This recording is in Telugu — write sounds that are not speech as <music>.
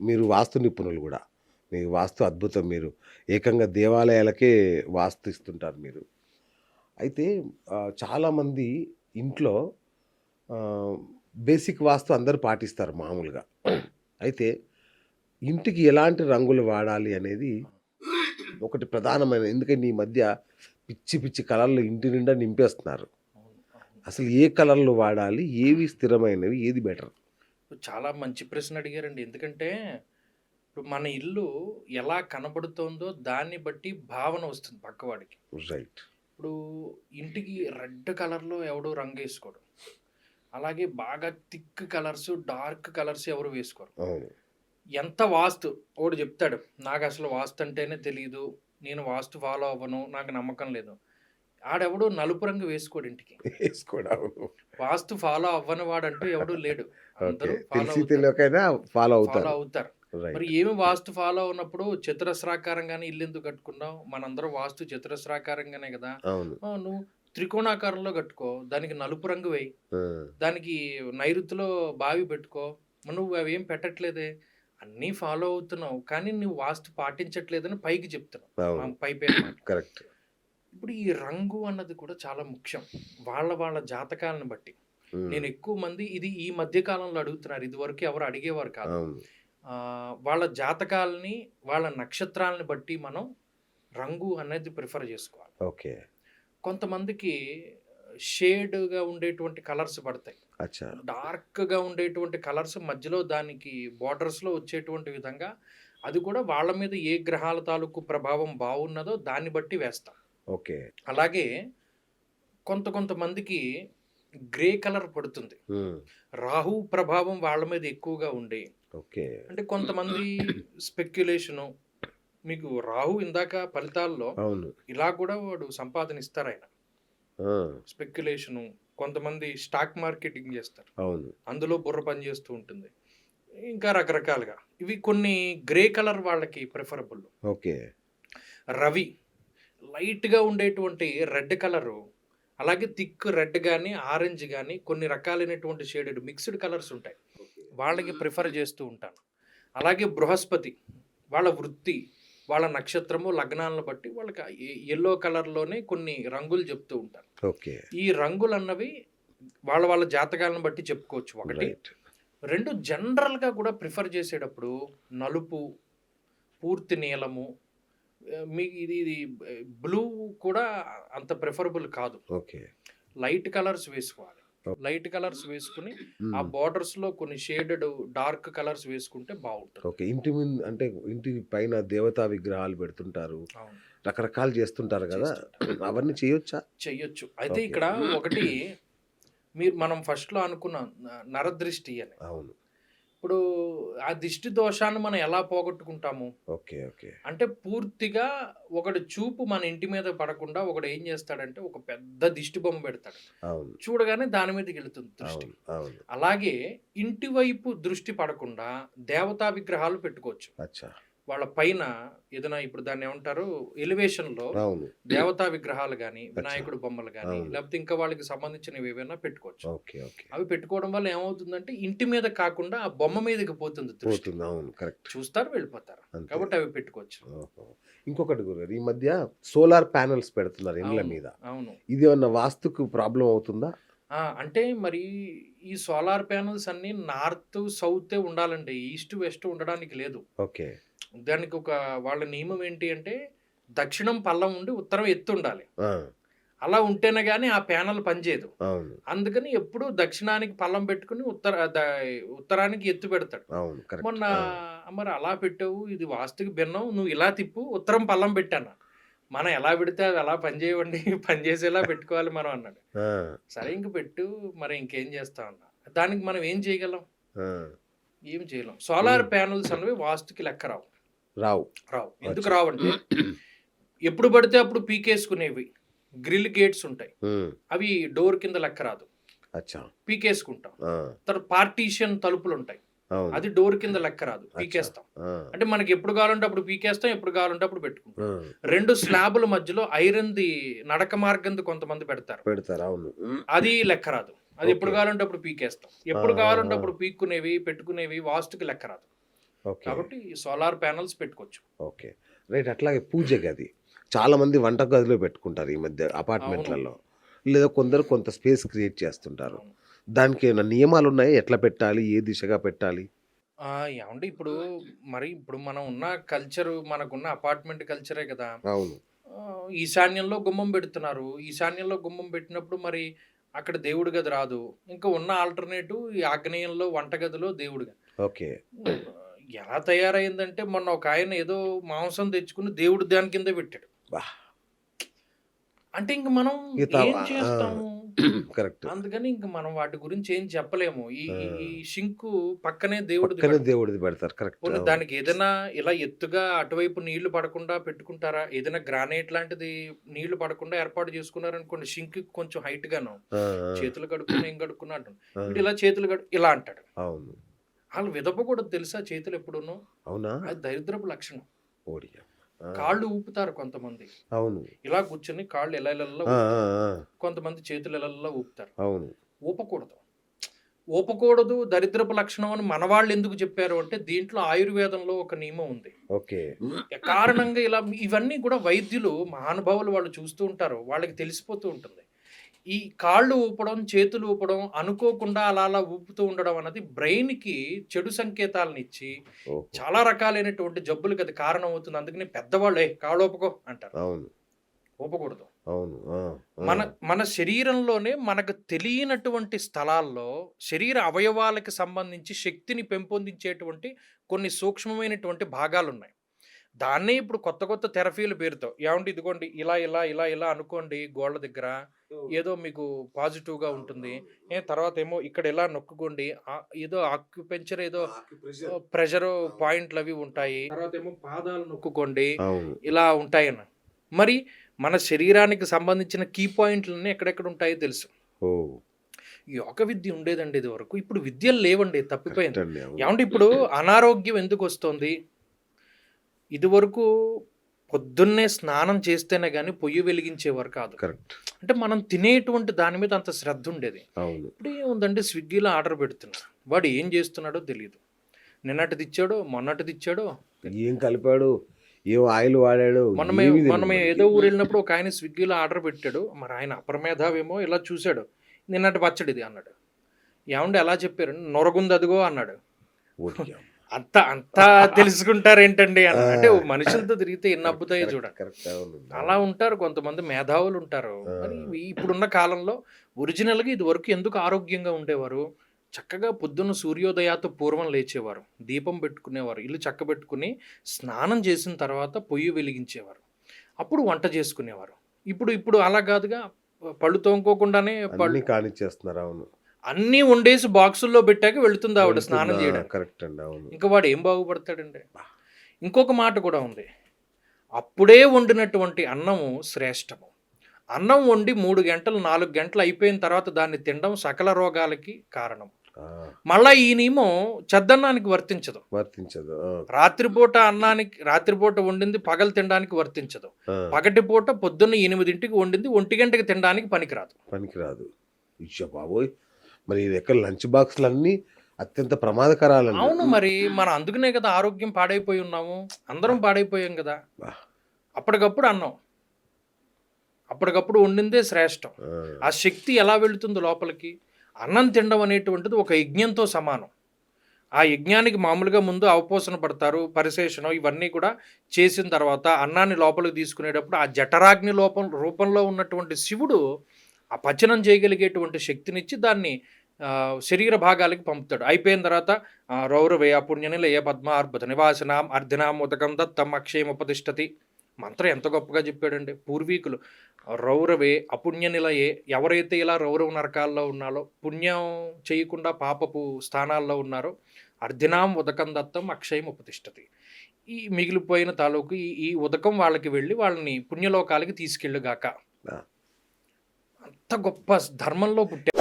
మీరు వాస్తు నిపుణులు కూడా. మీ వాస్తు అద్భుతం మీరు. ఏకంగా దేవాలయాలకే వాస్తు ఇస్తుంటారు మీరు. అయితే చాలామంది ఇంట్లో బేసిక్ వాస్తు అందరూ పాటిస్తారు మామూలుగా. అయితే ఇంటికి ఎలాంటి రంగులు వాడాలి అనేది ఒకటి ప్రధానమైన ఎందుకంటే ఈ మధ్య పిచ్చి పిచ్చి కలర్లు ఇంటి నిండా నింపేస్తున్నారు. అసలు ఏ కలర్లు వాడాలి ఏవి స్థిరమైనవి ఏది బెటర్? చాలా మంచి ప్రశ్న అడిగారండి ఎందుకంటే ఇప్పుడు మన ఇల్లు ఎలా కనబడుతోందో దాన్ని బట్టి భావన వస్తుంది పక్కవాడికి. రైట్. ఇప్పుడు ఇంటికి రెడ్ కలర్లో ఎవడో రంగు వేసుకోడు. అలాగే బాగా థిక్ కలర్స్ డార్క్ కలర్స్ ఎవరు వేసుకోరు. ఎంత వాస్తు ఒకడు చెప్తాడు నాకు అసలు వాస్తు అంటేనే తెలియదు నేను వాస్తు ఫాలో అవ్వను నాకు నమ్మకం లేదు. ఆడెవడు నలుపు రంగు వేసుకోడు ఇంటికి. వాస్తు ఫాలో అవ్వని వాడంటూ ఎవడు లేడు. ఫాలో తెలిసి తెలియకైనా ఫాలో ఫాలో అవుతారు. అవుతారు. మరి ఏమి వాస్తు ఫాలో ఉన్నప్పుడు చతురస్రాకారంగానే ఇల్లు ఎందుకు కట్టుకున్నావు? మనందరం వాస్తు చతురస్రాకారంగానే కదా. నువ్వు త్రికోణాకారంలో కట్టుకో దానికి నలుపు రంగు వేయి దానికి నైరుతిలో బావి పెట్టుకో నువ్వు అవి ఏం పెట్టట్లేదే? అన్నీ ఫాలో అవుతున్నావు. కానీ నువ్వు వాస్తు పాటించట్లేదని పైకి చెప్తున్నావు. పై. కరెక్ట్ ఇప్పుడు ఈ రంగు అన్నది కూడా చాలా ముఖ్యం. వాళ్ళ వాళ్ళ జాతకాలను బట్టి. నేను ఎక్కువ మంది ఇది ఈ మధ్య కాలంలో అడుగుతున్నారు. ఇది వరకు ఎవరు అడిగేవారు కాదు. వాళ్ళ జాతకాలని వాళ్ళ నక్షత్రాలని బట్టి మనం రంగు అనేది ప్రిఫర్ చేసుకోవాలి. ఓకే. కొంతమందికి షేడ్గా ఉండేటువంటి కలర్స్ పడతాయి. డార్క్గా ఉండేటువంటి కలర్స్ మధ్యలో దానికి బార్డర్స్లో వచ్చేటువంటి విధంగా అది కూడా వాళ్ళ మీద ఏ గ్రహాల తాలూకు ప్రభావం బాగున్నదో దాన్ని బట్టి వేస్తాం. ఓకే. అలాగే కొంత కొంతమందికి గ్రే కలర్ పడుతుంది. రాహు ప్రభావం వాళ్ళ మీద ఎక్కువగా ఉండి. ఓకే. అంటే కొంతమంది స్పెక్యులేషను మీకు రాహు ఇందాక ఫలితాల్లో అవును. ఇలా కూడా వాడు సంపాదన ఇస్తారు ఆయన స్పెక్యులేషను కొంతమంది స్టాక్ మార్కెటింగ్ చేస్తారు. అవును. అందులో బుర్ర పని చేస్తూ ఉంటుంది. ఇంకా రకరకాలుగా. ఇవి కొన్ని గ్రే కలర్ వాళ్ళకి ప్రిఫరబుల్. ఓకే. రవి లైట్గా ఉండేటువంటి రెడ్ కలరు అలాగే థిక్ రెడ్ కానీ ఆరెంజ్ కానీ కొన్ని రకాలైనటువంటి షేడెడ్ మిక్స్డ్ కలర్స్ ఉంటాయి. వాళ్ళకి ప్రిఫర్ చేస్తూ ఉంటాను. అలాగే బృహస్పతి వాళ్ళ వృత్తి వాళ్ళ నక్షత్రము లగ్నాలను బట్టి వాళ్ళకి ఎల్లో కలర్లోనే కొన్ని రంగులు చెప్తూ ఉంటాను. ఓకే. ఈ రంగులు అన్నవి వాళ్ళ వాళ్ళ జాతకాలను బట్టి చెప్పుకోవచ్చు. ఒకటి రెండు జనరల్గా కూడా ప్రిఫర్ చేసేటప్పుడు నలుపు పూర్తి నీలము మీకు ఇది ఇది బ్లూ కూడా అంత ప్రిఫరబుల్ కాదు. ఓకే. లైట్ కలర్స్ వేసుకోవాలి. లైట్ కలర్స్ వేసుకుని ఆ ఉమ్, బార్డర్స్లో కొన్ని షేడెడ్ డార్క్ కలర్స్ వేసుకుంటే బాగుంటుంది. ఓకే. ఇంటి ముందు అంటే ఇంటి పైన దేవతా విగ్రహాలు పెడుతుంటారు. రకరకాలు చేస్తుంటారు కదా. అవన్నీ చేయొచ్చా? చెయ్యొచ్చు. అయితే. ఇక్కడ ఒకటి మీరు మనం ఫస్ట్లో అనుకున్నాం నరదృష్టి అని. అవును. ఇప్పుడు ఆ దిష్టి దోషాన్ని మనం ఎలా పోగొట్టుకుంటాము? Okay okay. అంటే పూర్తిగా ఒకటి చూపు మన ఇంటి మీద పడకుండా ఒకడు ఏం చేస్తాడంటే ఒక పెద్ద దిష్టి బొమ్మ పెడతాడు. అవును. చూడగానే దాని మీదకి వెళుతుంది దృష్టి. అవును అవును. అలాగే ఇంటి వైపు దృష్టి పడకుండా దేవతా విగ్రహాలు పెట్టుకోవచ్చు. అచ్చా. వాళ్ళ పైన ఏదైనా ఇప్పుడు దాన్ని ఏమంటారు? ఎలివేషన్లో దేవతా విగ్రహాలు కానీ వినాయకుడు బొమ్మలు కానీ. లేకపోతే ఇంకా వాళ్ళకి సంబంధించినవి ఏవైనా పెట్టుకోవచ్చు. Okay okay. అవి పెట్టుకోవడం వల్ల ఏమవుతుందంటే ఇంటి మీద కాకుండా ఆ బొమ్మ మీదకి పోతుంది చూస్తారు వెళ్ళిపోతారు. కాబట్టి అవి పెట్టుకోవచ్చు. ఇంకొకటి గురు ఈ మధ్య సోలార్ ప్యానెల్స్ పెడుతున్నారు ఇండ్ల మీద. అవును. ఇది ఏమన్నా వాస్తుకు ప్రాబ్లం అవుతుందా? అంటే మరి ఈ సోలార్ ప్యానల్స్ అన్ని నార్త్ సౌత్ ఉండాలండి. ఈస్ట్ వెస్ట్ ఉండడానికి లేదు. ఓకే. దానికి ఒక వాళ్ళ నియమం ఏంటి అంటే దక్షిణం పల్లం ఉండి ఉత్తరం ఎత్తు ఉండాలి. అలా ఉంటేనే కానీ ఆ ప్యానల్ పనిచేయదు అందుకని ఎప్పుడు దక్షిణానికి పల్లం పెట్టుకుని ఉత్తర ఉత్తరానికి ఎత్తు పెడతాడు. మొన్న మరి అలా పెట్టావు ఇది వాస్తుకి భిన్నం నువ్వు ఇలా తిప్పు ఉత్తరం పల్లం పెట్టాను. మనం ఎలా పెడితే అవి ఎలా పనిచేయవండి <laughs> పనిచేసేలా పెట్టుకోవాలి మనం అన్నాడు. సరే ఇంక పెట్టు మరి ఇంకేం చేస్తాం అన్న. దానికి మనం ఏం చేయగలం? ఏం చేయలేం. సోలార్ ప్యానల్స్ అనేవి వాస్తుకి లెక్క రావు. రావు. రావు. ఎందుకు. రావంటే ఎప్పుడు పడితే అప్పుడు పీకేసుకునేవి. గ్రిల్ గేట్స్ ఉంటాయి. అవి డోర్ కింద లెక్క రాదు. పీకేసుకుంటాం. తర్వాత పార్టీషన్ తలుపులు ఉంటాయి అది డోర్ కింద లెక్క రాదు. పీకేస్తాం. అంటే మనకి ఎప్పుడు కావాలంటే అప్పుడు పీకేస్తాం ఎప్పుడు కావాలంటే అప్పుడు పెట్టుకుంటాం. రెండు స్లాబుల మధ్యలో ఐరన్ ది నడక మార్గంది కొంతమంది పెడతారు. పెడతారు. అవును. అది లెక్క రాదు. అది ఎప్పుడు. కావాలంటే అప్పుడు పీకేస్తాం. ఎప్పుడు కావాలంటే. అప్పుడు పీక్కునేవి పెట్టుకునేవి వాస్తుకి లెక్క రాదు. ఓకే. కాబట్టి సోలార్ ప్యానల్స్ పెట్టుకోవచ్చు. ఓకే. రైట్ అట్లాగే పూజ గది. చాలా మంది వంట గదిలో పెట్టుకుంటారు ఈ మధ్య అపార్ట్మెంట్లలో. లేదా కొందరు కొంత స్పేస్ క్రియేట్ చేస్తుంటారు. దానికి ఏమైనా నియమాలు ఉన్నాయి ఎట్లా పెట్టాలి? ఏ దిశగా పెట్టాలి? ఆ, ఏమండి ఇప్పుడు మరి ఇప్పుడు మనం ఉన్న కల్చర్ మనకున్న అపార్ట్మెంట్ కల్చరే కదా. అవును. ఈశాన్యంలో గుమ్మం పెడుతున్నారు. ఈశాన్యంలో గుమ్మం పెట్టినప్పుడు మరి అక్కడ దేవుడి గది రాదు. ఇంకా ఉన్న ఆల్టర్నేటివ్ ఈ ఆగ్నేయంలో వంటగదిలో దేవుడి గది. ఓకే. ఎలా తయారైందంటే మొన్న ఒక ఆయన ఏదో మాంసం తెచ్చుకుని దేవుడు దాని కింద పెట్టాడు. అంటే ఇంక మనం ఏం చేస్తాము? కరెక్ట్. అందుకని ఇంక మనం వాటి గురించి ఏం చెప్పలేము. ఈ. ఈ షింకు పక్కనే దేవుడిది పక్కనే పెడతారు. దేవుడిది పెడతారు. కరెక్ట్. పోనీ దానికి ఏదైనా ఇలా ఎత్తుగా అటువైపు నీళ్ళు పడకుండా పెట్టుకుంటారా? ఏదైనా గ్రానైట్ లాంటిది నీళ్ళు పడకుండా ఏర్పాటు చేసుకున్నారు అనుకోండి షింక్ కొంచెం హైట్ గాను చేతులు కడుక్కుని ఏం కడుక్కున్నా అంటాడు. ఇలా చేతులు కడు ఇలా అంటాడు. అవును. వాళ్ళు విదపకూడదు తెలుసా చేతులు ఎప్పుడును? అవునా? అది దరిద్రపు లక్షణం. ఓడియా. కాళ్ళు ఊపుతారు కొంతమంది. అవును. ఇలా కూర్చొని కాళ్ళు ఎలా ఇలా ఆ, కొంతమంది చేతులు ఎలా ఊపుతారు. అవును. ఊపకూడదు. ఊపకూడదు దరిద్రపు లక్షణం అని మన వాళ్ళు ఎందుకు చెప్పారు అంటే దీంట్లో ఆయుర్వేదంలో ఒక నియమం ఉంది. ఓకే. కారణంగా ఇలా ఇవన్నీ కూడా వైద్యులు మహానుభావులు వాళ్ళు చూస్తూ ఉంటారు. వాళ్ళకి తెలిసిపోతూ ఉంటుంది. ఈ కాళ్ళు ఊపడం చేతులు ఊపడం అనుకోకుండా అలా అలా ఊపుతూ ఉండడం అన్నది బ్రెయిన్కి చెడు సంకేతాలను ఇచ్చి చాలా రకాలైనటువంటి జబ్బులకు అది కారణం అవుతుంది అందుకని పెద్దవాళ్ళు "ఏయ్, కాళ్ళు ఊపకో అంటారు. ఊపకూడదు. అవును. మన మన శరీరంలోనే మనకు తెలియనటువంటి స్థలాల్లో శరీర అవయవాలకు సంబంధించి శక్తిని పెంపొందించేటువంటి కొన్ని సూక్ష్మమైనటువంటి భాగాలు ఉన్నాయి దాన్నే ఇప్పుడు కొత్త కొత్త థెరపీల పేరుతో ఏమంటే ఇదిగోండి ఇలా ఇలా ఇలా ఇలా అనుకోండి గోళ్ళ దగ్గర ఏదో మీకు పాజిటివ్గా ఉంటుంది. ఏ తర్వాత ఏమో ఇక్కడ ఇలా నొక్కుకోండి ఏదో ఆక్యుపెంచర్ ఏదో ప్రెషర్. పాయింట్లు అవి ఉంటాయి. తర్వాత ఏమో పాదాలు నొక్కుకోండి ఇలా ఉంటాయన్న. మరి మన శరీరానికి సంబంధించిన కీ పాయింట్లన్నీ ఎక్కడెక్కడ ఉంటాయో తెలుసు. ఓ. యోగ విద్య ఉండేదండి ఇది వరకు ఇప్పుడు విద్యలు లేవండి తప్పిపోయింది. ఏమంటే ఇప్పుడు అనారోగ్యం ఎందుకు వస్తుంది? ఇది వరకు పొద్దున్నే స్నానం చేస్తేనే కానీ పొయ్యి వెలిగించేవారు కాదు. కరెక్ట్. అంటే మనం తినేటువంటి దాని మీద అంత శ్రద్ధ ఉండేది. ఇప్పుడు ఏముందంటే స్విగ్గీలో ఆర్డర్ పెడుతున్నాడు వాడు ఏం చేస్తున్నాడో తెలియదు నిన్నటిది ఇచ్చాడో మొన్నటిది ఇచ్చాడో? ఏం కలిపాడు? ఏం ఆయిల్ వాడాడు? మనం ఏమీ తెలియదు మనం. ఏదో ఊరు వెళ్ళినప్పుడు ఒక ఆయన స్విగ్గీలో ఆర్డర్ పెట్టాడు. మరి ఆయన అప్రమేధావేమో ఇలా చూశాడు. నిన్నటి పచ్చడిది అన్నాడు. ఏమండి ఎలా చెప్పారు? నొరగుంది అదిగో అన్నాడు. అంత అంతా తెలుసుకుంటారు ఏంటండి అంటే మనుషులతో తిరిగితే ఎన్ని అబ్బుతాయో చూడండి. అలా ఉంటారు కొంతమంది మేధావులు ఉంటారు. మరి ఇప్పుడున్న కాలంలో ఒరిజినల్గా ఇది వరకు ఎందుకు ఆరోగ్యంగా ఉండేవారు? చక్కగా పొద్దున్న సూర్యోదయాతో పూర్వం లేచేవారు. దీపం పెట్టుకునేవారు. ఇల్లు చక్క పెట్టుకుని స్నానం చేసిన తర్వాత పొయ్యి వెలిగించేవారు. అప్పుడు వంట చేసుకునేవారు. ఇప్పుడు ఇప్పుడు అలా కాదుగా. పళ్ళు తోముకోకుండానే పళ్ళు. కానిచ్చేస్తున్నారు అవును. అన్నీ వండేసి బాక్సుల్లో పెట్టాక వెళుతుంది ఆవిడ స్నానం? చేయడానికి. కరెక్ట్ అండి అవును. ఇంకా వాడు ఏం బాగుపడతాడండి? ఇంకొక మాట కూడా ఉంది. అప్పుడే వండినటువంటి అన్నము శ్రేష్టము. అన్నం వండి మూడు గంటలు నాలుగు గంటలు అయిపోయిన తర్వాత దాన్ని తినడం సకల రోగాలకి కారణం. మళ్ళా ఈ నియమం చెద్దన్నానికి వర్తించదు. వర్తించదు రాత్రిపూట అన్నానికి రాత్రిపూట వండింది పగలు తినడానికి వర్తించదు. పగటిపూట పొద్దున్న ఎనిమిదింటికి వండింది ఒంటి గంటకి తినడానికి పనికిరాదు. పనికిరాదు. ఇచ్చా బాబోయ్ మరి ఇది ఎక్కడ లంచ్ బాక్స్లు అన్ని అత్యంత ప్రమాదకరాలండి. అవును మరి మనం అందుకనే కదా ఆరోగ్యం పాడైపోయి ఉన్నాము. అందరం పాడైపోయాం కదా. అప్పటికప్పుడు అన్నం. అప్పటికప్పుడు వండిందే శ్రేష్టం. ఆ, శక్తి ఎలా వెళుతుందో లోపలికి? అన్నం తినడం అనేటువంటిది ఒక యజ్ఞంతో సమానం. ఆ యజ్ఞానికి మామూలుగా ముందు అవపోసన పడతారు పరిశేషణం ఇవన్నీ కూడా చేసిన తర్వాత అన్నాన్ని లోపలికి తీసుకునేటప్పుడు ఆ జఠరాగ్ని లోపం రూపంలో ఉన్నటువంటి శివుడు ఆ పచనం చేయగలిగేటువంటి శక్తినిచ్చి దాన్ని శరీర భాగాలకి పంపుతాడు. అయిపోయిన తర్వాత రౌరవే పుణ్యనిలయ పద్మ అర్బుద నివాసనాం అర్ధనాం ఉదకం దత్తం అక్షయం ఉపతిష్టతి. మంత్రం ఎంత గొప్పగా చెప్పాడండి పూర్వీకులు రౌరవే అపుణ్య నిలయే ఎవరైతే ఇలా రౌరవ నరకాల్లో ఉన్నారో పుణ్యం చేయకుండా పాపపు స్థానాల్లో ఉన్నారో అర్ధినాం ఉదకం దత్తం అక్షయం ఉపతిష్టతి. ఈ మిగిలిపోయిన తాలూకు ఈ ఈ ఉదకం వాళ్ళకి వెళ్ళి వాళ్ళని పుణ్యలోకాలకి తీసుకెళ్ళుగాక. అంత గొప్ప ధర్మంలో పుట్టారు.